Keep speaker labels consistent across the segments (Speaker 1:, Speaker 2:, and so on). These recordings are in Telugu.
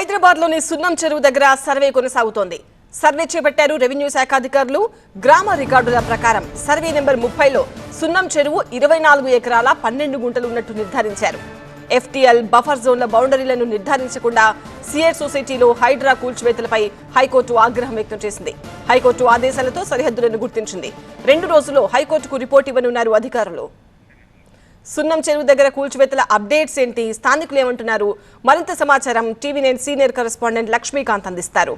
Speaker 1: హైదరాబాద్లోని సున్నం చెరువు దగ్గర సర్వే కొనసాగుతోంది. సర్వే చేపట్టారు రెవెన్యూ శాఖ అధికారులు. గ్రామ రికార్డుల ప్రకారం సర్వే నెంబర్ ముప్పైలో సున్నం చెరువు ఇరవై నాలుగు ఎకరాల పన్నెండు గుంటలు ఉన్నట్టు నిర్ధారించారు. ఎఫ్టీఎల్ బఫర్ జోన్ల బౌండరీలను నిర్ధారించకుండా సిఎట్ సొసైటీలో హైడ్రా కూల్చివేతలపై హైకోర్టు ఆగ్రహం వ్యక్తం చేసింది. హైకోర్టు ఆదేశాలతో సరిహద్దులను గుర్తించింది. రెండు రోజుల్లో హైకోర్టుకు రిపోర్ట్ ఇవ్వనున్నారు అధికారులు. సున్నం చెరువు దగ్గర కూల్చివేతల అప్డేట్స్ ఏంటి? స్థానికులు ఏమంటున్నారు? మరింత సమాచారం TV nine senior correspondent Lakshmikanth అందిస్తారు.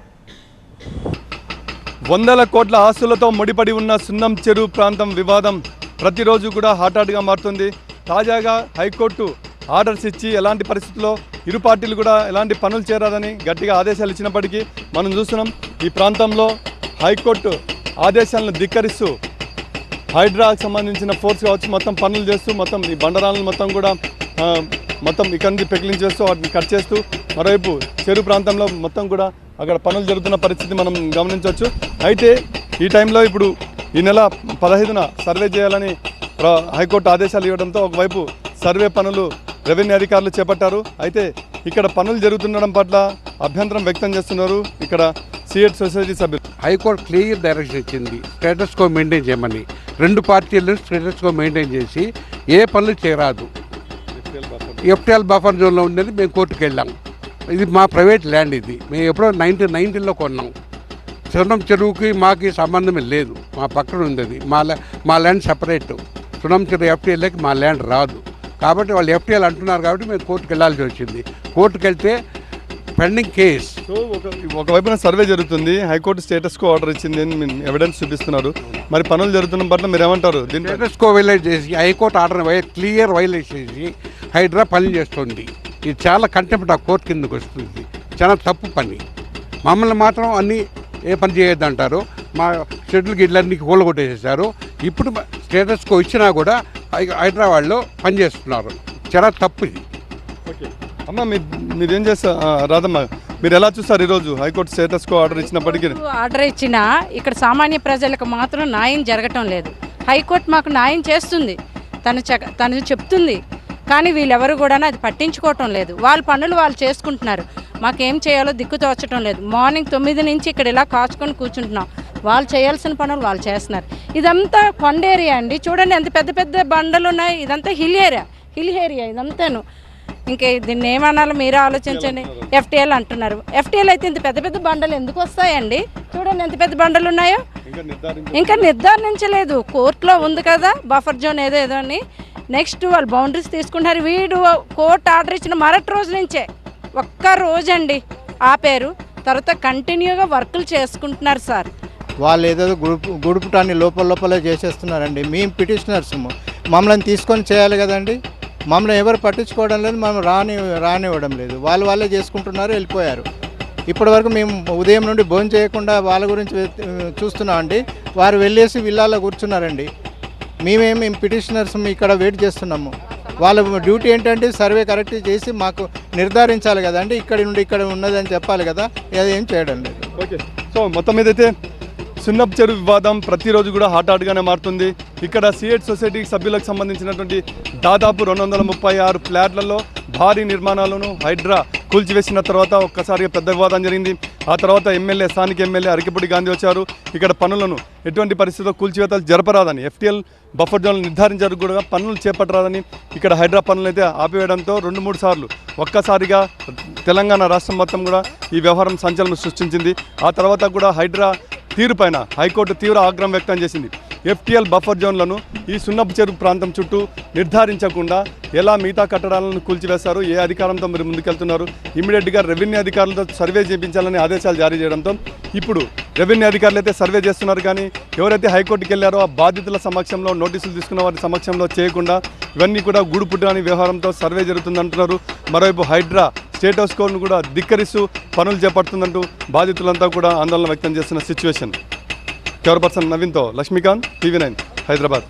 Speaker 2: వందల కోట్ల ఆస్తులతో ముడిపడి ఉన్న సున్నం చెరువు ప్రాంతం వివాదం ప్రతిరోజు కూడా హాటాట్గా మారుతుంది. తాజాగా హైకోర్టు ఆర్డర్స్ ఇచ్చి ఎలాంటి పరిస్థితుల్లో ఇరు పార్టీలు కూడా ఎలాంటి పనులు చేరాలని గట్టిగా ఆదేశాలు ఇచ్చినప్పటికీ మనం చూస్తున్నాం. ఈ ప్రాంతంలో హైకోర్టు ఆదేశాలను ధిక్కరిస్తూ హైడ్రాకి సంబంధించిన ఫోర్స్ కావచ్చు మొత్తం పనులు చేస్తూ మొత్తం ఈ బండరాలను మొత్తం కూడా మొత్తం ఇక్కడి నుంచి పెకిలించేస్తూ వాటిని కట్ చేస్తూ మరోవైపు చెరువు ప్రాంతంలో మొత్తం కూడా అక్కడ పనులు జరుగుతున్న పరిస్థితి మనం గమనించవచ్చు. అయితే ఈ టైంలో ఇప్పుడు ఈ నెల పదహైదున సర్వే చేయాలని హైకోర్టు ఆదేశాలు ఇవ్వడంతో ఒకవైపు సర్వే పనులు రెవెన్యూ అధికారులు చేపట్టారు. అయితే ఇక్కడ పనులు జరుగుతుండడం పట్ల అభ్యంతరం వ్యక్తం చేస్తున్నారు ఇక్కడ సిఎట్ సొసైటీ సభ్యులు.
Speaker 3: హైకోర్టు క్లియర్ డైరెక్షన్ ఇచ్చింది. స్టేటస్ కో మెయింటైన్ చేయమని. రెండు పార్టీలు స్టేటస్గా మెయింటైన్ చేసి ఏ పనులు చేయరాదు. ఎఫ్టీఎల్ బఫర్ జోన్లో ఉండేది మేము కోర్టుకు వెళ్ళాం. ఇది మా ప్రైవేట్ ల్యాండ్ ఇది. మేము ఎప్పుడో నైన్టీన్ నైన్టీన్లో కొన్నాం. సున్నం చెరువుకి మాకు సంబంధమే లేదు. మా పక్కన ఉంది అది మా ల్యా- మా ల్యాండ్ సపరేట్. సున్నం చెరువు ఎఫ్టీఎల్కి మా ల్యాండ్ రాదు. కాబట్టి వాళ్ళు ఎఫ్టీఎల్ అంటున్నారు కాబట్టి మేము కోర్టుకు వెళ్ళాల్సి వచ్చింది. కోర్టుకు వెళ్తే పెండింగ్ కేస్
Speaker 2: సో ఒక ఒకవైపున సర్వే జరుగుతుంది. హైకోర్టు స్టేటస్ కో ఆర్డర్ ఇచ్చింది అని ఎవిడెన్స్ చూపిస్తున్నారు. మరి పనులు జరుగుతున్న పట్ల మీరు ఏమంటారు దీని
Speaker 3: స్టేటస్ కో వైలేట్ చేసి high court order clear violate చేసి హైడ్రా పని చేస్తుంది. ఇది చాలా కంటెంప్ట్ ఆ కోర్టు కిందకు వస్తుంది. చాలా తప్పు పని. మమ్మల్ని మాత్రం అన్ని ఏ పని చేయొద్దు అంటారు. మా షెడ్యూల్ గిడ్లన్నీ కూలగొట్టేసేసారు. ఇప్పుడు స్టేటస్ కో ఇచ్చినా కూడా హై- హైడ్రా వాళ్ళు పనిచేస్తున్నారు చాలా తప్పు ఇది.
Speaker 2: అమ్మ మీరు మీరేం చేస్తా రాదమ్మ మీరు ఎలా చూస్తారు ఈరోజు? High court status quo order ఇచ్చినప్పటికీ?
Speaker 4: ఆర్డర్ ఇచ్చినా ఇక్కడ సామాన్య ప్రజలకు మాత్రం న్యాయం జరగటం లేదు. హైకోర్టు మాకు న్యాయం చేస్తుంది. తను చె- తను చెప్తుంది. కానీ వీళ్ళెవరు కూడా అది పట్టించుకోవటం లేదు. వాళ్ళ పనులు వాళ్ళు చేసుకుంటున్నారు. మాకేం చేయాలో దిక్కు తోచటం లేదు. మార్నింగ్ తొమ్మిది నుంచి ఇక్కడ ఇలా కాచుకొని కూర్చుంటున్నాం. వాళ్ళు చేయాల్సిన పనులు వాళ్ళు చేస్తున్నారు. ఇదంతా కొండ ఏరియా అండి. చూడండి ఎంత పెద్ద పెద్ద బండలు ఉన్నాయి. ఇదంతా హిల్ ఏరియా. హిల్ ఏరియా ఇదంతాను. ఇంకే దీన్ని ఏమనాలో? మీరే ఆలోచించండి. ఎఫ్టీఎల్ అంటున్నారు. ఎఫ్టీఎల్ అయితే ఇంత పెద్ద పెద్ద బండలు ఎందుకు వస్తాయండి? చూడండి ఎంత పెద్ద బండలు ఉన్నాయో.
Speaker 2: ఇంకా నిర్ధారించ
Speaker 4: ఇంకా నిర్ధారించలేదు. కోర్టులో ఉంది కదా బఫర్ జోన్ ఏదో ఏదో అని. నెక్స్ట్ వాళ్ళు బౌండరీస్ తీసుకుంటున్నారు. వీడు కోర్టు ఆర్డర్ ఇచ్చిన మరటి రోజు నుంచే ఒక్క రోజండి ఆపారు. తర్వాత కంటిన్యూగా వర్కులు చేసుకుంటున్నారు సార్.
Speaker 5: వాళ్ళు ఏదో గుడుపు గుడుపుటాన్ని లోపల లోపలే చేసేస్తున్నారండి. మేము పిటిషనర్స్ మమ్మల్ని తీసుకొని చేయాలి కదండి? మమ్మల్ని ఎవరు పట్టించుకోవడం లేదు మనం రాని రానివ్వడం లేదు. వాళ్ళు వాళ్ళే చేసుకుంటున్నారు వెళ్ళిపోయారు. ఇప్పటివరకు మేము ఉదయం నుండి భోజనం చేయకుండా వాళ్ళ గురించి చూస్తున్నామండి వారు వెళ్ళేసి విల్లాలో కూర్చున్నారండి. మేమేమి పిటిషనర్స్ ఇక్కడ వెయిట్ చేస్తున్నాము. వాళ్ళ డ్యూటీ ఏంటంటే సర్వే కరెక్ట్ చేసి మాకు నిర్ధారించాలి కదండి. ఇక్కడి నుండి ఇక్కడ ఉన్నదని చెప్పాలి కదా. అది ఏం చేయడం లేదు.
Speaker 2: ఓకే. సో మొత్తం మీద అయితే సున్నప్ చెరువు వివాదం ప్రతిరోజు కూడా హాట్ హాట్గానే మారుతుంది. ఇక్కడ సిఎట్ సొసైటీ సభ్యులకు సంబంధించినటువంటి దాదాపు రెండు వందల ముప్పై ఆరు ఫ్లాట్లలో భారీ నిర్మాణాలను హైడ్రా కూల్చివేసిన తర్వాత ఒక్కసారిగా పెద్ద వివాదం జరిగింది. ఆ తర్వాత ఎమ్మెల్యే స్థానిక ఎమ్మెల్యే అరికిపూడి గాంధీ వచ్చారు. ఇక్కడ పనులను ఎటువంటి పరిస్థితిలో కూల్చివేతలు జరపరాదని ఎఫ్టీఎల్ బఫర్ జోన్లు నిర్ధారించారు కూడా పనులు చేపట్టరాదని ఇక్కడ హైడ్రా పనులు అయితే ఆపివేయడంతో రెండు మూడు సార్లు ఒక్కసారిగా తెలంగాణ రాష్ట్రం మొత్తం కూడా ఈ వ్యవహారం సంచలనం సృష్టించింది. ఆ తర్వాత కూడా హైడ్రా తీరుపైన హైకోర్టు తీవ్ర ఆగ్రహం వ్యక్తం చేసింది. ఎఫ్టీఎల్ బఫర్ జోన్లను ఈ సున్నపు చెరువు ప్రాంతం చుట్టూ నిర్ధారించకుండా ఎలా మిగతా కట్టడాలను కూల్చివేస్తారు ఏ అధికారంతో మీరు ముందుకెళ్తున్నారు? ఇమీడియట్గా రెవెన్యూ అధికారులతో సర్వే చేయించాలని ఆదేశాలు జారీ చేయడంతో ఇప్పుడు రెవెన్యూ అధికారులు అయితే సర్వే చేస్తున్నారు కానీ ఎవరైతే హైకోర్టుకి వెళ్ళారో ఆ బాధితుల సమక్షంలో నోటీసులు తీసుకున్న వారి సమక్షంలో చేయకుండా ఇవన్నీ కూడా గూడుపుట్టాని వ్యవహారంతో సర్వే జరుగుతుందంటున్నారు. మరోవైపు హైడ్రా స్టేట్ హౌస్ కోడ్ను కూడా ధిక్కరిస్తూ పనులు చేపడుతుందంటూ బాధితులంతా కూడా ఆందోళన వ్యక్తం చేస్తున్న సిచ్యువేషన్. కెవర్ పర్సన్ నవీన్తో లక్ష్మీకాంత్ టీవీ నైన్ హైదరాబాద్.